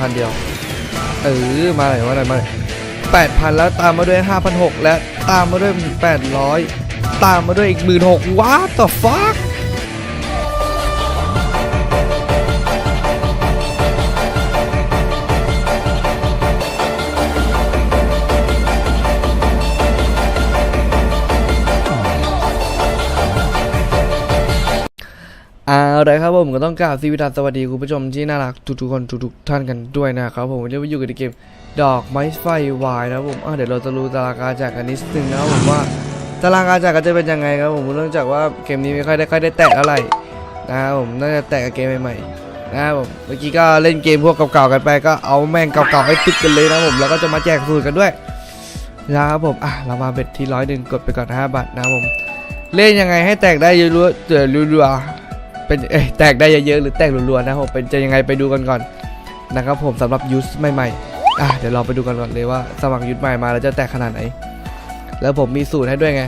พันเดียว เออ มาเลยมาเลยมาเลยแปดพันแล้วตามมาด้วยห้าพันหกและตามมาด้วยแปดร้อยตามมาด้วยอีกหมื่นหกว้าต่อฟัก อาละครับผมก็ต้องกล่าวสวัสดีคุณผู้ชมที่น่ารักทุกๆคนทุกๆท่านกันด้วยนะครับผมวันนี้มาอยู่กับเกมดอกไม้ไฟวายนะผมเดี๋ยวเราจะรู้ตารางการแจกกันนิดนึงนะผมว่าตารางการแจกกันจะเป็นยังไงครับผมเนื่องจากว่าเกมนี้ไม่ค่อยได้ค่อยได้แตะเท่าไรนะครับผมน่าจะแตะกับเกมใหม่ๆนะครับผมเมื่อกี้ก็เล่นเกมพวกเก่าๆกันไปก็เอาแม่งเก่าๆให้ติดกันเลยนะครับผมแล้วก็จะมาแจกสูตรกันด้วยนะครับผมอะเรามาเบ็ดที่ร้อยหนึ่งกดไปก่อน5บาทนะครับผมเล่นยังไงให้แตกได้เยอะๆเจอรัวๆ เป็นเอ้แตกได้เยอะๆหรือแตกรัวๆนะครับผมเป็นจะยังไงไปดูกันก่อนนะครับผมสำหรับยูสใหม่ๆอะเดี๋ยวเราไปดูกันก่อนเลยว่าสมัครยุทธใหม่มาแล้วจะแตกขนาดไหน แล้วผมมีสูตรให้ด้วยไง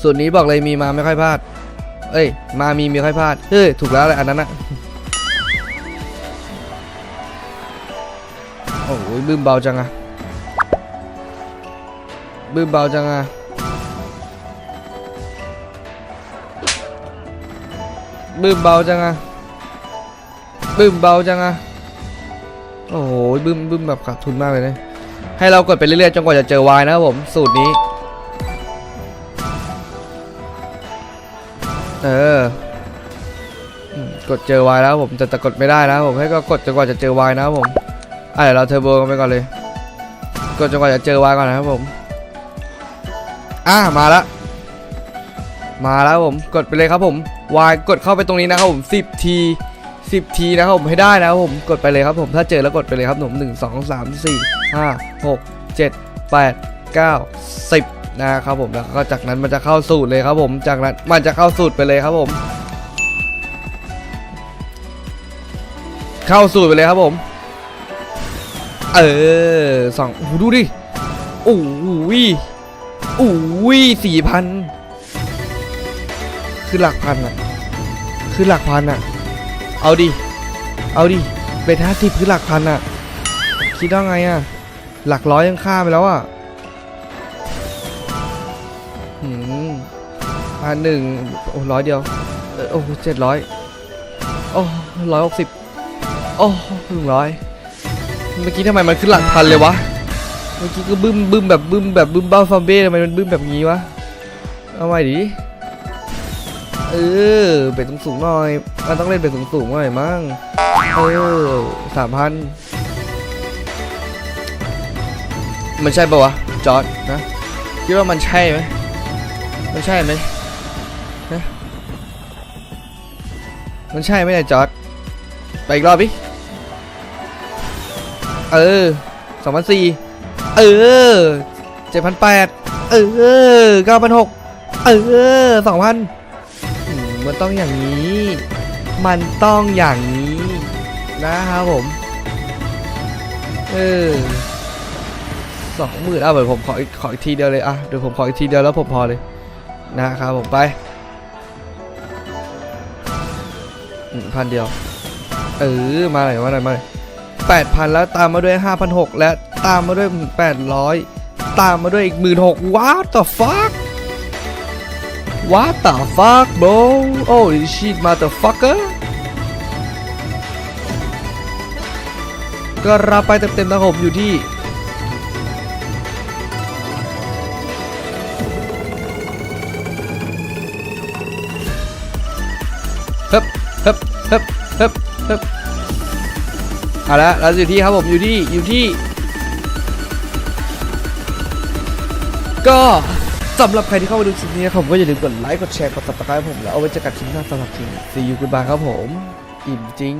สูตรนี้บอกเลยมีมาไม่ค่อยพลาด เอ้ย มามีมีค่อยพลาดเฮ้ยถูกแล้วแหละอันนั้นอะโอ้ยบึ้มเบาจังอะบึ้มเบาจังอะ บึ้มเบาจังอะบึ้มเบาจังอะโอ้โหบึ้มบึ้มแบบขาดทุนมากเลยนะให้เรากดไปเรื่อยๆจนกว่าจะเจอวายนะครับผมสูตรนี้เออกดเจอวายแล้วผมแต่แต่กดไม่ได้นะผมให้ก็กดจนกว่าจะเจอวายนะครับผมอะเดี๋ยวเราเทอร์โบกันไปก่อนเลยกดจนกว่าจะเจอวายก่อนนะครับผมอะมาแล้ว มาแล้วผมกดไปเลยครับผมวายกดเข้าไปตรงนี้นะครับผม 10 ทีสิบทีนะครับผมให้ได้นะครับผมกดไปเลยครับผมถ้าเจอแล้วกดไปเลยครับผมหนึ่งสองสามสี่ห้าหกเจ็ดแปดเก้าสิบนะครับผมแล้วก็จากนั้นมันจะเข้าสูตรเลยครับผมจากนั้นมันจะเข้าสูตรไปเลยครับผม เข้าสูตรไปเลยครับผม เออสองโอ้ดูดิโอ้ยโอ้ยสี่พัน คือหลักพันอะคือหลักพันอะเอาดิ เอาดิ เป็นห้าสิบคือหลักพันอะคิดว่าไงอะหลักร้อยยังฆ่าไปแล้วอะหืมพันหนึ่งโอ้ร้อยเดียวเออโอ้เจ็ดร้อยโอ้ร้อยหกสิบโอ้หนึ่งร้อยเมื่อกี้ทำไมมันขึ้นหลักพันเลยวะ เมื่อกี้ก็บึ้มบึ้มแบบบึ้มแบบบึ้มบ้าฟอมเบ้ทำไมมันบึ้มแบบนี้วะ เอาใหม่ดิ เออเป็ดสูงๆหน่อยมันต้องเล่นเป็ดสูงๆหน่อยมั้งเออสามพันมันใช่ปะวะจอร์ดนะคิดว่ามันใช่ไหมมันใช่ไหมนะมันใช่ไหมเนี่ยจอร์ดไปอีกรอบดิเออสองพันสี่เออเจ็ดพันแปดเออเก้าพันหกเออสองพัน มันต้องอย่างนี้ มันต้องอย่างนี้นะครับผม เออสองหมื่นเอาเดี๋ยวผมขออีกขออีกทีเดียวเลยอะเดี๋ยวผมขออีกทีเดียวแล้วผมพอเลยนะครับผมไปพันเดียว เออมาเลยมาเลยมาเลยแปดพันแล้วตามมาด้วยห้าพันหกและตามมาด้วยแปดร้อยตามมาด้วยอีกหมื่นหกว้าวต่อฟัก What the fuck bro Holy shit motherfucker ก็รับไปเต็มๆนะผมอยู่ที่ฮึบฮึบฮึบฮึบฮึบเอาละเราอยู่ที่ครับผมอยู่ที่อยู่ที่ ก็ สำหรับใครที่เข้ามาดูคลิปนี้นะครับผมก็อย่าลืมกดไลค์กดแชร์กดติดตามผมแล้วเอาไว้เจอกันคลิปหน้าสำหรับคลิป See you goodbye ครับผม อิ่มจริง